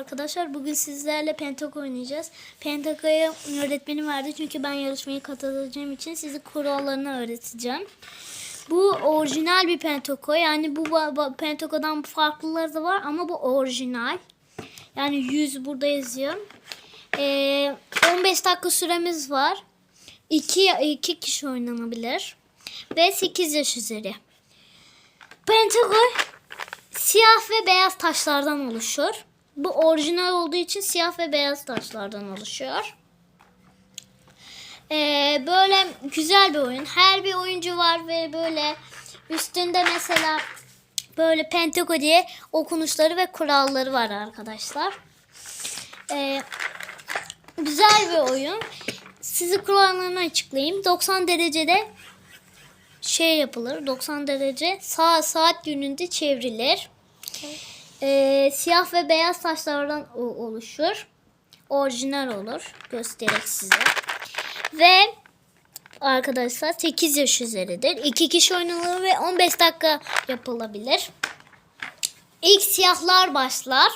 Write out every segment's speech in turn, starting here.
Arkadaşlar bugün sizlerle Pentak oynayacağız. Pentaka'ya öğretmenim verdi çünkü ben yarışmaya katılacağım için size kurallarını öğreteceğim. Bu orijinal bir Pentako yani bu Pentako'dan farklıları da var ama bu orijinal. Yani 100 burada yazıyor. Ee, 15 dakika süremiz var. 2 2 kişi oynanabilir ve 8 yaş üzeri. Pentako siyah ve beyaz taşlardan oluşur. Bu orijinal olduğu için siyah ve beyaz taşlardan oluşuyor. Ee, böyle güzel bir oyun. Her bir oyuncu var ve böyle üstünde mesela böyle Pentago diye okunuşları ve kuralları var arkadaşlar. Ee, güzel bir oyun. Sizi kurallarını açıklayayım. 90 derecede şey yapılır. 90 derece sağ saat yönünde çevrilir. Ee, siyah ve beyaz taşlardan o- oluşur. Orijinal olur. Göstereyim size. Ve arkadaşlar 8 yaş üzeridir. 2 kişi oynanır ve 15 dakika yapılabilir. İlk siyahlar başlar.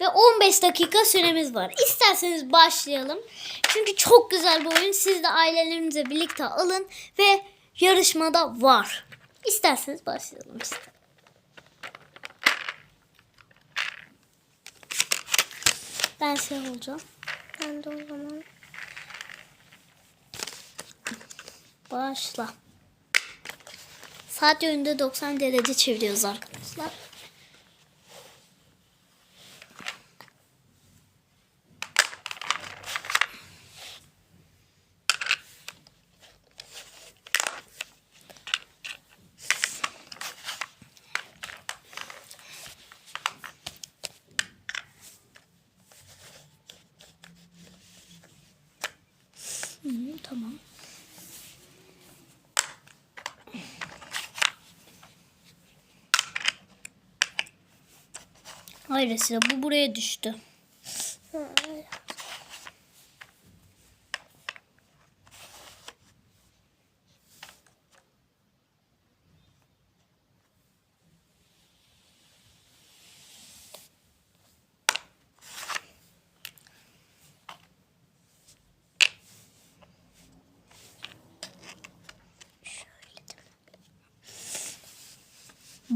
Ve 15 dakika süremiz var. İsterseniz başlayalım. Çünkü çok güzel bir oyun. Siz de ailelerinizle birlikte alın ve yarışmada var. İsterseniz başlayalım işte. Ben siyah olacağım. Ben de o zaman Başla. Saat yönünde 90 derece çeviriyoruz arkadaşlar. Hı, tamam. Hayır bu buraya düştü. Hı,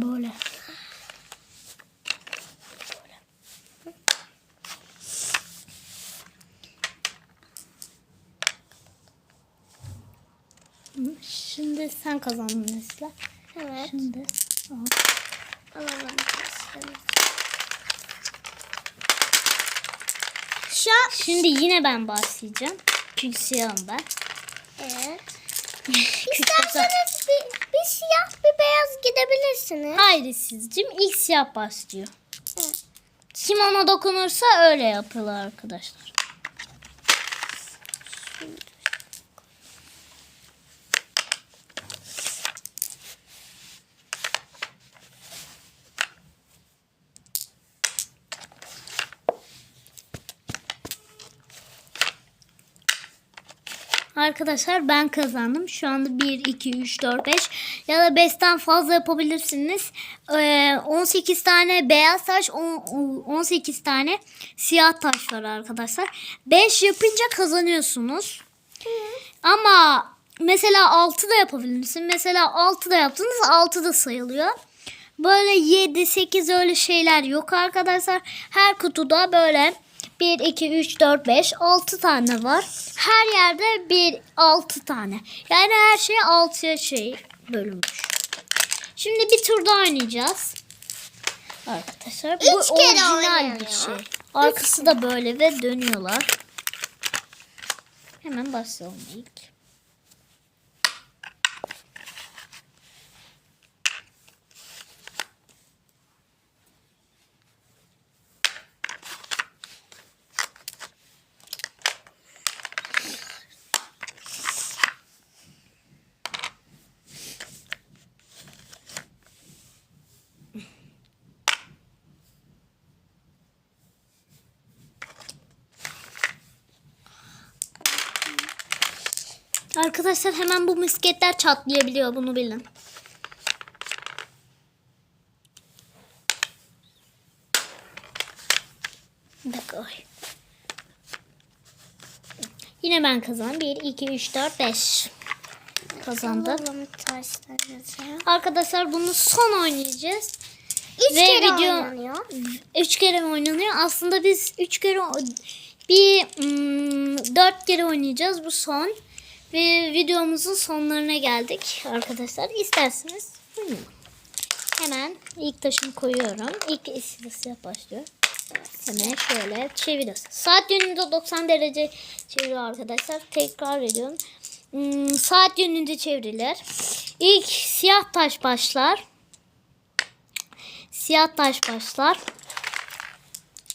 Böyle. Şimdi sen kazandın Nesla. Evet. Şimdi al. Alalım. Şu Şimdi yine ben başlayacağım. Çünkü siyahım ben. evet. İsterseniz bir, bir siyah bir beyaz gidebilirsiniz. Haydi sizcim ilk siyah başlıyor. Evet. Kim ona dokunursa öyle yapıyorlar arkadaşlar. Arkadaşlar ben kazandım. Şu anda 1, 2, 3, 4, 5 ya da 5'ten fazla yapabilirsiniz. Ee, 18 tane beyaz taş, on- 18 tane siyah taş var arkadaşlar. 5 yapınca kazanıyorsunuz. Ama mesela 6 da yapabilirsin. Mesela 6 da yaptınız 6 da sayılıyor. Böyle 7, 8 öyle şeyler yok arkadaşlar. Her kutuda böyle 1, 2, 3, 4, 5, 6 tane var. Her yerde 1, 6 tane. Yani her şey 6'ya şey bölünmüş. Şimdi bir tur daha oynayacağız. Arkadaşlar bu Üç kere orijinal oynanıyor. bir şey. Arkası da böyle ve dönüyorlar. Hemen başlayalım ilk. Arkadaşlar hemen bu misketler çatlayabiliyor bunu bilin. Bir dakika. oy. Yine ben kazandım. 1, 2, 3, 4, 5. Kazandım. Alalım taşlarımızı. Arkadaşlar bunu son oynayacağız. Üç Ve kere video- oynanıyor. Üç kere mi oynanıyor? Aslında biz üç kere o- bir hmm, dört kere oynayacağız. Bu son. Ve videomuzun sonlarına geldik arkadaşlar. İsterseniz. Hemen ilk taşımı koyuyorum. İlk istasıyla başlıyor. Hemen şöyle çeviriyoruz. Saat yönünde 90 derece çeviriyor arkadaşlar. Tekrar ediyorum. Hmm, saat yönünde çevrilir. İlk siyah taş başlar. Siyah taş başlar.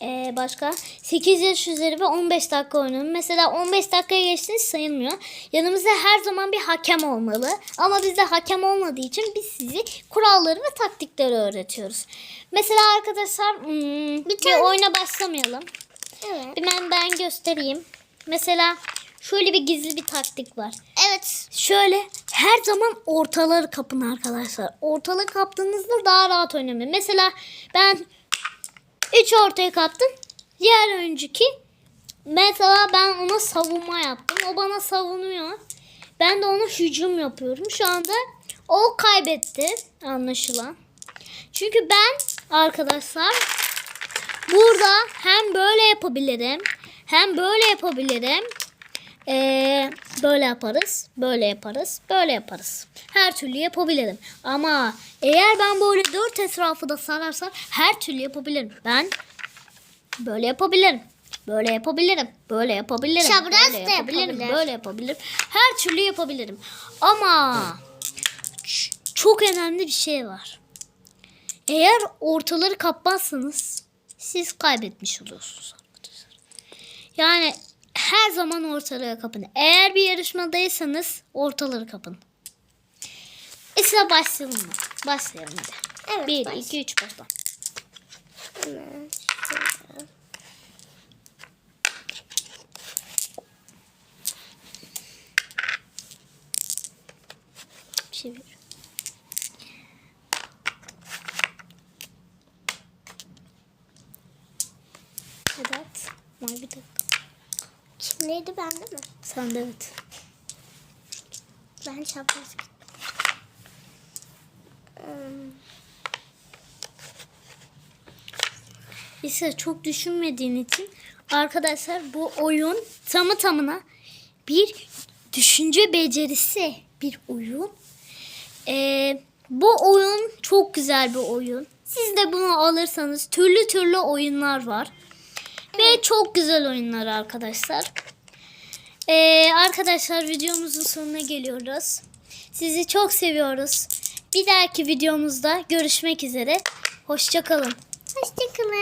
Ee, başka 8 yaş üzeri ve 15 dakika oynanır. Mesela 15 dakikaya geçtiniz sayılmıyor. Yanımızda her zaman bir hakem olmalı. Ama bizde hakem olmadığı için biz sizi kuralları ve taktikleri öğretiyoruz. Mesela arkadaşlar hmm, bir, tane- oyuna başlamayalım. Evet. Bir ben, ben göstereyim. Mesela şöyle bir gizli bir taktik var. Evet. Şöyle her zaman ortaları kapın arkadaşlar. Ortaları kaptığınızda daha rahat oynamıyor. Mesela ben 3 ortaya kaptım. Diğer önceki mesela ben ona savunma yaptım. O bana savunuyor. Ben de ona hücum yapıyorum. Şu anda o kaybetti anlaşılan. Çünkü ben arkadaşlar burada hem böyle yapabilirim hem böyle yapabilirim. Ee, böyle yaparız, böyle yaparız, böyle yaparız. Her türlü yapabilirim. Ama eğer ben böyle dört etrafı da sararsam her türlü yapabilirim. Ben böyle yapabilirim. Böyle yapabilirim. Böyle yapabilirim. Çapraz böyle da yapabilirim. yapabilir. Böyle yapabilirim. Her türlü yapabilirim. Ama çok önemli bir şey var. Eğer ortaları kapmazsanız siz kaybetmiş oluyorsunuz arkadaşlar. Yani her zaman ortaları kapın. Eğer bir yarışmadaysanız ortaları kapın. İşte başlayalım mı? Başlayalım hadi. Evet. 1, baş- 2, 3 başla. Çevir. Evet. Vay bir dakika. Kimdeydi bende mi? Sen de evet. Ben çapraz. Hmm, İşte çok düşünmediğin için arkadaşlar bu oyun tamı tamına bir düşünce becerisi bir oyun. Ee, bu oyun çok güzel bir oyun. Siz de bunu alırsanız türlü türlü oyunlar var. Ve çok güzel oyunlar arkadaşlar. Ee, arkadaşlar videomuzun sonuna geliyoruz. Sizi çok seviyoruz. Bir dahaki videomuzda görüşmek üzere. Hoşçakalın. Hoşçakalın.